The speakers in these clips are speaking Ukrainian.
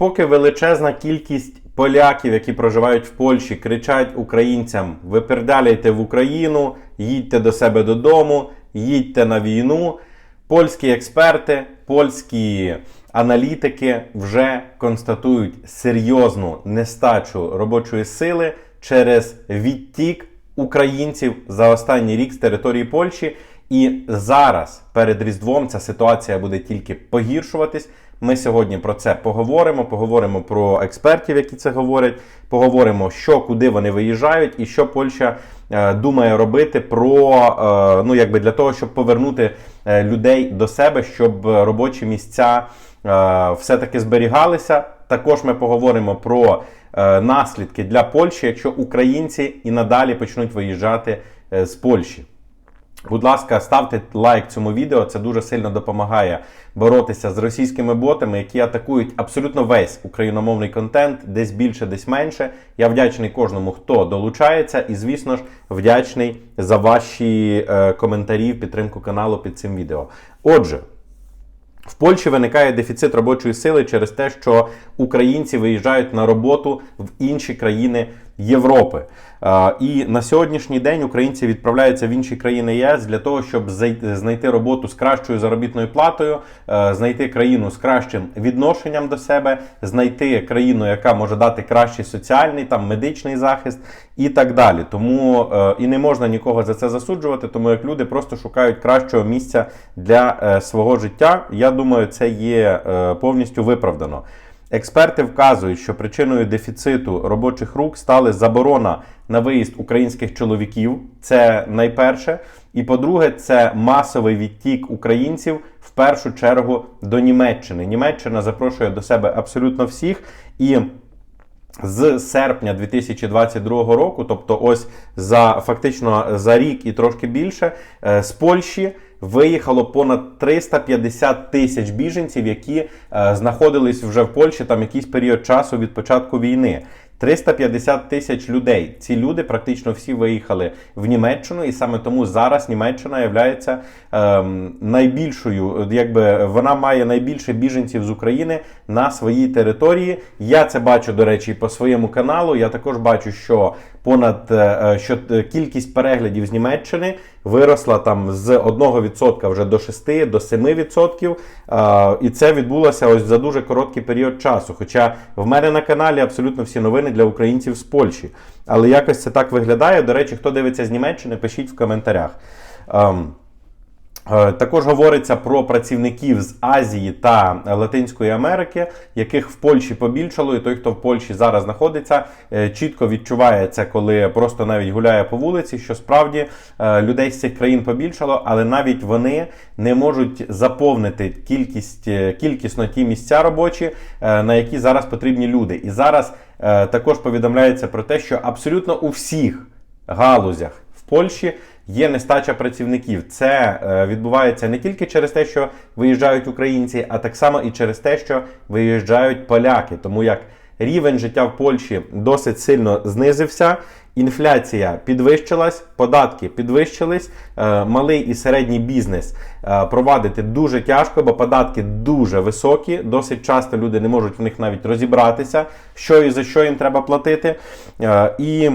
Поки величезна кількість поляків, які проживають в Польщі, кричать українцям: випердаляйте в Україну, їдьте до себе додому, їдьте на війну. Польські експерти, польські аналітики вже констатують серйозну нестачу робочої сили через відтік українців за останній рік з території Польщі. І зараз перед Різдвом ця ситуація буде тільки погіршуватись. Ми сьогодні про це поговоримо. Поговоримо про експертів, які це говорять. Поговоримо, що куди вони виїжджають, і що Польща е, думає робити про е, ну якби для того, щоб повернути е, людей до себе, щоб робочі місця все-таки зберігалися. Також ми поговоримо про наслідки для Польщі, якщо українці і надалі почнуть виїжджати з Польщі. Будь ласка, ставте лайк цьому відео. Це дуже сильно допомагає боротися з російськими ботами, які атакують абсолютно весь україномовний контент, десь більше, десь менше. Я вдячний кожному, хто долучається, і, звісно ж, вдячний за ваші е, коментарі, підтримку каналу під цим відео. Отже. В Польщі виникає дефіцит робочої сили через те, що українці виїжджають на роботу в інші країни Європи. І на сьогоднішній день українці відправляються в інші країни ЄС для того, щоб знайти роботу з кращою заробітною платою, е, знайти країну з кращим відношенням до себе, знайти країну, яка може дати кращий соціальний там медичний захист і так далі. Тому е, і не можна нікого за це засуджувати, тому як люди просто шукають кращого місця для е, свого життя. Я думаю, це є повністю виправдано. Експерти вказують, що причиною дефіциту робочих рук стали заборона на виїзд українських чоловіків. Це найперше. І по-друге, це масовий відтік українців в першу чергу до Німеччини. Німеччина запрошує до себе абсолютно всіх і. З серпня 2022 року, тобто ось за фактично за рік і трошки більше, е, з Польщі виїхало понад 350 тисяч біженців, які е, знаходились вже в Польщі там якийсь період часу від початку війни. 350 тисяч людей. Ці люди практично всі виїхали в Німеччину, і саме тому зараз Німеччина є ем, найбільшою, якби вона має найбільше біженців з України на своїй території. Я це бачу, до речі, по своєму каналу. Я також бачу, що понад е, що е, кількість переглядів з Німеччини виросла там з 1% вже до 6, до 7%. Е, І це відбулося ось за дуже короткий період часу. Хоча в мене на каналі абсолютно всі новини для українців з Польщі. Але якось це так виглядає. До речі, хто дивиться з Німеччини, пишіть в коментарях. Ем, Е, Також говориться про працівників з Азії та Латинської Америки, яких в Польщі побільшало, і той, хто в Польщі зараз знаходиться, е, чітко відчуває це, коли просто навіть гуляє по вулиці, що справді е, людей з цих країн побільшало, але навіть вони не можуть заповнити кількість е, кількісно ті місця робочі, е, на які зараз потрібні люди. І зараз е, також повідомляється про те, що абсолютно у всіх галузях в Польщі є нестача працівників. Це е, відбувається не тільки через те, що виїжджають українці, а так само і через те, що виїжджають поляки. Тому як рівень життя в Польщі досить сильно знизився. Інфляція підвищилась, податки підвищились. е, Малий і середній бізнес е, провадити дуже тяжко, бо податки дуже високі. Досить часто люди не можуть в них навіть розібратися, що і за що їм треба платити. І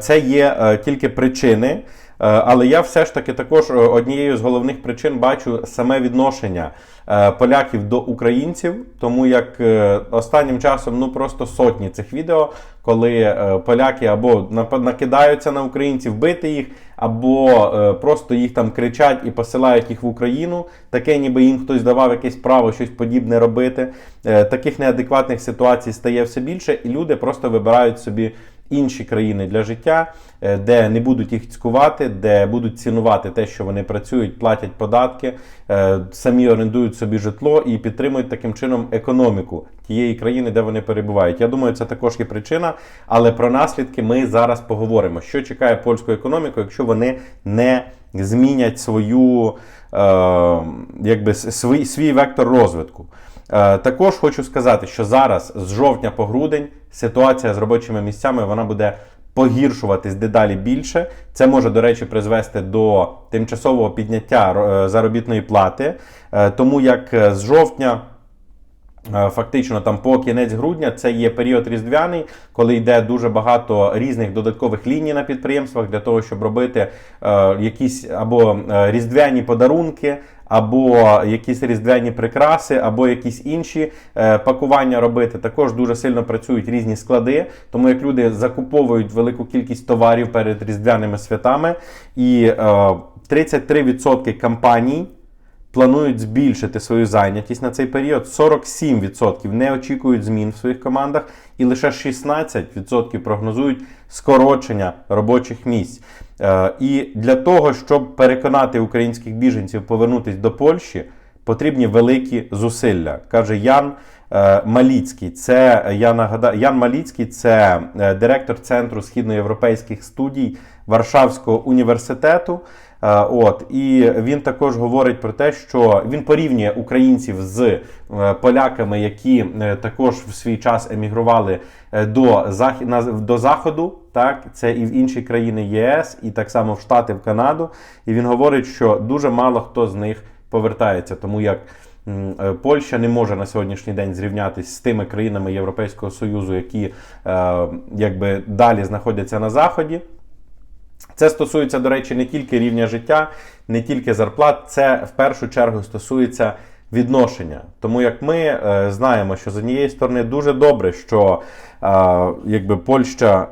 Це є е, тільки причини, е, але я все ж таки також е, однією з головних причин бачу саме відношення е, поляків до українців, тому як е, останнім часом ну просто сотні цих відео, коли е, поляки або накидаються на українців, бити їх, або е, просто їх там кричать і посилають їх в Україну, таке, ніби їм хтось давав якесь право щось подібне робити. Е, Таких неадекватних ситуацій стає все більше, і люди просто вибирають собі інші країни для життя, е, де не будуть їх цькувати, де будуть цінувати те, що вони працюють, платять податки, е, самі орендують собі житло і підтримують таким чином економіку тієї країни, де вони перебувають. Я думаю, це також є причина, але про наслідки ми зараз поговоримо. Що чекає польську економіку, якщо вони не змінять свою е, якби свій, свій вектор розвитку. Е, Також хочу сказати, що зараз з жовтня по грудень ситуація з робочими місцями вона буде погіршуватись дедалі більше. Це може, до речі, призвести до тимчасового підняття е, заробітної плати, Е, тому як з жовтня. Фактично, там по кінець грудня це є період різдвяний, коли йде дуже багато різних додаткових ліній на підприємствах для того, щоб робити якісь або різдвяні подарунки, або якісь різдвяні прикраси, або якісь інші е, пакування робити. Також дуже сильно працюють різні склади, тому як люди закуповують велику кількість товарів перед різдвяними святами, і е, 33% компаній планують збільшити свою зайнятість на цей період. 47% не очікують змін в своїх командах, і лише 16% прогнозують скорочення робочих місць. Е, І для того, щоб переконати українських біженців повернутися до Польщі, потрібні великі зусилля, каже Ян. е, Маліцький, це я нагадаю, Ян Маліцький, це е, директор Центру східноєвропейських студій Варшавського університету. Е, От і він також говорить про те, що він порівнює українців з е, поляками, які е, також в свій час емігрували до до заходу. Так, це і в інші країни ЄС, і так само в Штати, в Канаду. І він говорить, що дуже мало хто з них повертається, тому як. Польща не може на сьогоднішній день зрівнятися з тими країнами Європейського Союзу, які е, якби далі знаходяться на заході. Це стосується, до речі, не тільки рівня життя, не тільки зарплат, це в першу чергу стосується відношення. Тому як ми е, знаємо, що з однієї сторони дуже добре, що е, якби Польща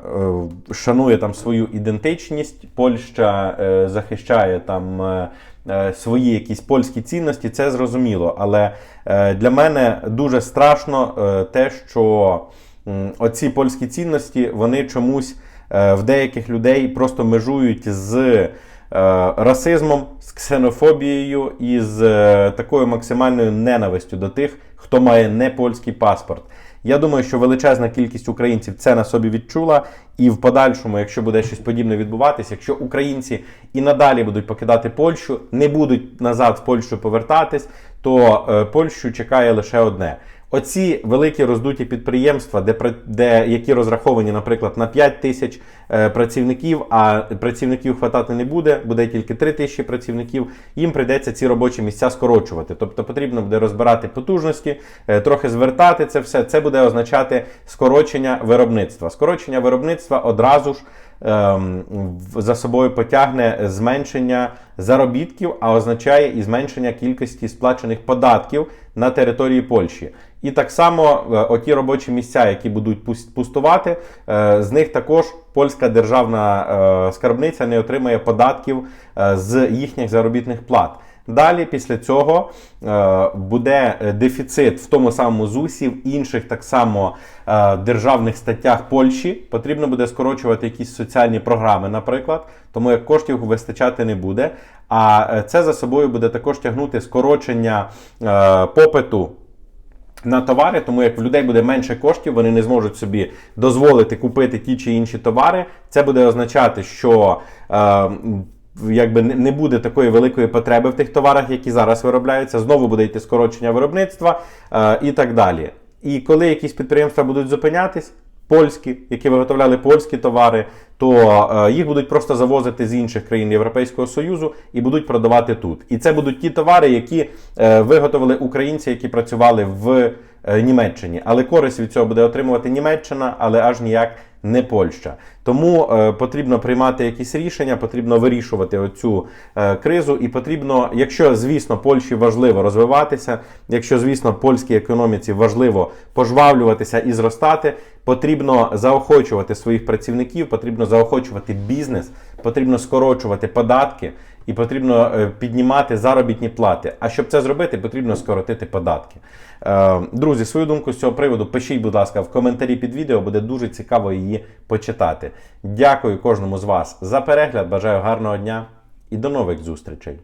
е, шанує там свою ідентичність, Польща е, захищає там. Е, е, Свої якісь польські цінності, це зрозуміло. Але е, для мене дуже страшно е, те, що оці польські цінності вони чомусь в деяких людей просто межують з е, расизмом, з ксенофобією і з е, такою максимальною ненавистю до тих, хто має не польський паспорт. Я думаю, що величезна кількість українців це на собі відчула, і в подальшому, якщо буде щось подібне відбуватися, якщо українці і надалі будуть покидати Польщу, не будуть назад в Польщу повертатись, то е, Польщу чекає лише одне. Оці великі роздуті підприємства, де, де які розраховані, наприклад, на 5 тисяч е, працівників, а працівників хватати не буде, буде тільки 3 тисячі працівників. Їм прийдеться ці робочі місця скорочувати. Тобто потрібно буде розбирати потужності, е, трохи звертати це все. Це буде означати скорочення виробництва. Скорочення виробництва одразу ж за собою потягне зменшення заробітків, а означає і зменшення кількості сплачених податків на території Польщі. І так само е, оті робочі місця, які будуть пус- пустувати, е, з них також польська державна е, скарбниця не отримає податків з їхніх заробітних плат. Далі, після цього, е, буде е, дефіцит в тому самому ЗУСі, в інших так само е, державних статтях Польщі. Потрібно буде скорочувати якісь соціальні програми, наприклад, тому як коштів вистачати не буде. А це за собою буде також тягнути скорочення попиту на товари, тому як в людей буде менше коштів, вони не зможуть собі дозволити купити ті чи інші товари. Це буде означати, що е, якби не- буде такої великої потреби в тих товарах, які зараз виробляються. Знову буде йти скорочення виробництва е, і так далі. І коли якісь підприємства будуть зупинятись, польські, які виготовляли польські товари, то е, їх будуть просто завозити з інших країн Європейського Союзу і будуть продавати тут. І це будуть ті товари, які е, виготовили українці, які працювали в е, Німеччині. Але користь від цього буде отримувати Німеччина, але аж ніяк не Польща. Тому е, потрібно приймати якісь рішення, потрібно вирішувати оцю е, кризу, і потрібно, якщо звісно Польщі важливо розвиватися, якщо звісно польській економіці важливо пожвавлюватися і зростати, потрібно заохочувати своїх працівників, потрібно заохочувати бізнес, потрібно скорочувати податки. І потрібно е, піднімати заробітні плати. А щоб це зробити, потрібно скоротити податки. Друзі, свою думку з цього приводу пишіть, будь ласка, в коментарі під відео, буде дуже цікаво її почитати. Дякую кожному з вас за перегляд. Бажаю гарного дня і до нових зустрічей.